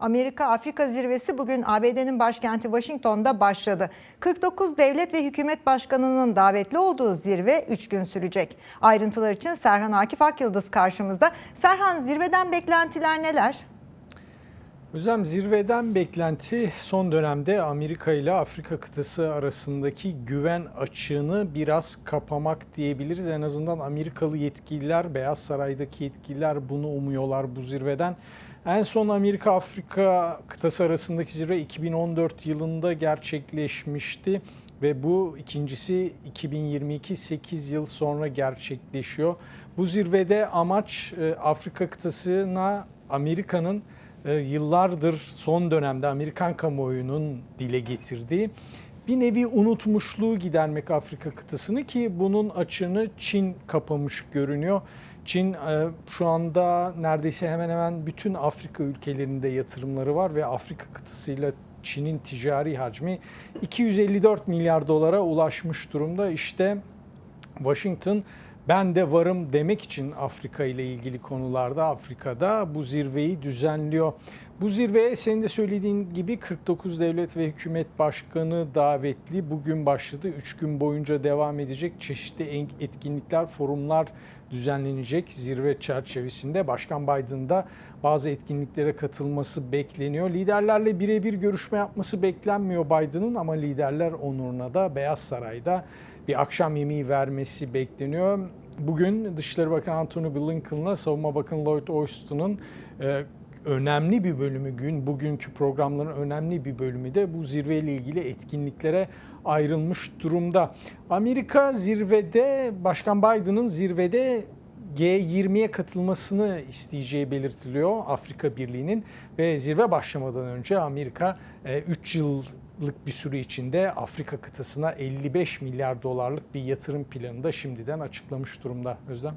Amerika-Afrika zirvesi bugün ABD'nin başkenti Washington'da başladı. 49 devlet ve hükümet başkanının davetli olduğu zirve 3 gün sürecek. Ayrıntılar için Serhan Akif Akyıldız karşımızda. Serhan zirveden beklentiler neler? Özlem zirveden beklenti son dönemde Amerika ile Afrika kıtası arasındaki güven açığını biraz kapamak diyebiliriz. En azından Amerikalı yetkililer, Beyaz Saray'daki yetkililer bunu umuyorlar bu zirveden. En son Amerika-Afrika kıtası arasındaki zirve 2014 yılında gerçekleşmişti ve bu ikincisi 2022 8 yıl sonra gerçekleşiyor. Bu zirvede amaç e, Afrika kıtasına Amerika'nın e, yıllardır son dönemde Amerikan kamuoyunun dile getirdiği bir nevi unutmuşluğu gidermek Afrika kıtasını ki bunun açığını Çin kapamış görünüyor. Çin e, şu anda neredeyse hemen hemen bütün Afrika ülkelerinde yatırımları var ve Afrika kıtasıyla Çin'in ticari hacmi 254 milyar dolara ulaşmış durumda. İşte Washington ben de varım demek için Afrika ile ilgili konularda Afrika'da bu zirveyi düzenliyor. Bu zirveye senin de söylediğin gibi 49 devlet ve hükümet başkanı davetli. Bugün başladı. 3 gün boyunca devam edecek çeşitli etkinlikler, forumlar düzenlenecek zirve çerçevesinde. Başkan Biden da bazı etkinliklere katılması bekleniyor. Liderlerle birebir görüşme yapması beklenmiyor Biden'ın ama liderler onuruna da Beyaz Saray'da bir akşam yemeği vermesi bekleniyor. Bugün Dışişleri Bakanı Antony Blinken'la Savunma Bakanı Lloyd Austin'ın e, önemli bir bölümü gün bugünkü programların önemli bir bölümü de bu zirveyle ilgili etkinliklere ayrılmış durumda. Amerika zirvede Başkan Biden'ın zirvede G20'ye katılmasını isteyeceği belirtiliyor Afrika Birliği'nin ve zirve başlamadan önce Amerika 3 yıl yıllık bir süre içinde Afrika kıtasına 55 milyar dolarlık bir yatırım planını da şimdiden açıklamış durumda Özlem.